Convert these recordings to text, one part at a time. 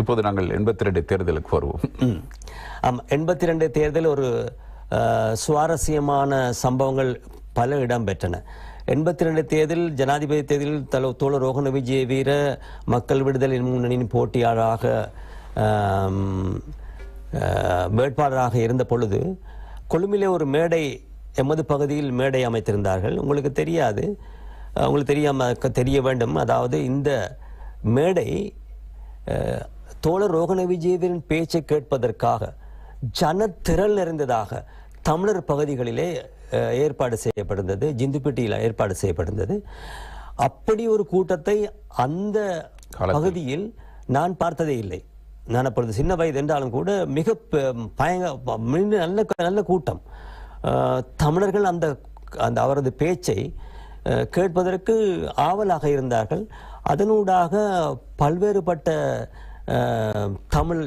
இப்போது நாங்கள் எண்பத்தி ரெண்டு தேர்தலுக்கு வருவோம். ஆமாம் எண்பத்தி ரெண்டு தேர்தல் ஒரு சுவாரஸ்யமான சம்பவங்கள் பல இடம்பெற்றன. எண்பத்தி ரெண்டு தேர்தல் ஜனாதிபதி தேர்தலில் தல தோழர் ரோகண விஜய வீர மக்கள் விடுதலை முன்னணியின் போட்டியாளராக வேட்பாளராக இருந்த பொழுது கொழும்பிலே ஒரு மேடை எமது பகுதியில் மேடை அமைத்திருந்தார்கள். உங்களுக்கு தெரியாது. உங்களுக்கு தெரியாம தெரிய வேண்டும். அதாவது இந்த மேடை தோழர் ரோகண விஜயவீரன் பேச்சை கேட்பதற்காக ஜனத்திரள் நிறைந்ததாக தமிழர் பகுதிகளிலே ஏற்பாடு செய்யப்படுந்தது. ஜிந்துப்பட்டியில் ஏற்பாடு செய்யப்படுந்தது. அப்படி ஒரு கூட்டத்தை அந்த பகுதியில் நான் பார்த்ததே இல்லை. நான் அப்பொழுது சின்ன வயது என்றாலும் கூட மிக பயங்க நல்ல நல்ல கூட்டம். தமிழர்கள் அந்த அந்த அவரது பேச்சை கேட்பதற்கு ஆவலாக இருந்தார்கள். அதனூடாக பல்வேறுபட்ட தமிழ்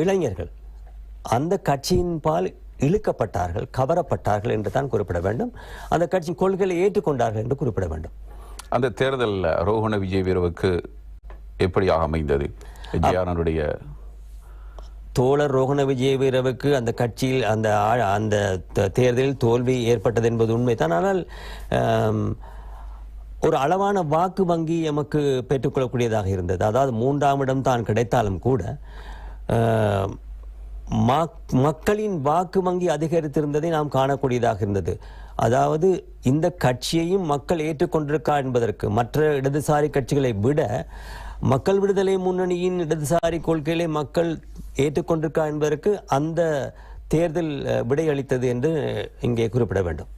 இளைஞர்கள் அந்த கட்சியின் பால் இழுக்கப்பட்டார்கள் கவரப்பட்டார்கள் என்று தான் குறிப்பிட வேண்டும். அந்த கட்சியின் கொள்கைகளை ஏற்றுக்கொண்டார்கள் என்று குறிப்பிட வேண்டும். அந்த தேர்தலில் ரோஹண விஜய் வீரவுக்கு எப்படியாக அமைந்தது? விஜயானனுடைய தோழர் ரோகண விஜயவீரவுக்கு அந்த கட்சியில் அந்த அந்த தேர்தலில் தோல்வி ஏற்பட்டது என்பது உண்மைதான். ஆனால் ஒரு அளவான வாக்கு வங்கி எமக்கு பெற்றுக்கொள்ளக்கூடியதாக இருந்தது. அதாவது மூன்றாம் இடம் தான் கிடைத்தாலும் கூட மக்- மக்களின் வாக்கு வங்கி அதிகரித்திருந்ததை நாம் காணக்கூடியதாக இருந்தது. அதாவது இந்த கட்சியையும் மக்கள் ஏற்றுக்கொண்டிருக்கா என்பதற்கு மற்ற இடதுசாரி கட்சிகளை விட மக்கள் விடுதலை முன்னணியின் இடதுசாரி கொள்கைகளை மக்கள் ஏற்றுக்கொண்டிருக்கா என்பதற்கு அந்த தேர்தல் விடையளித்தது என்று இங்கே குறிப்பிட வேண்டும்.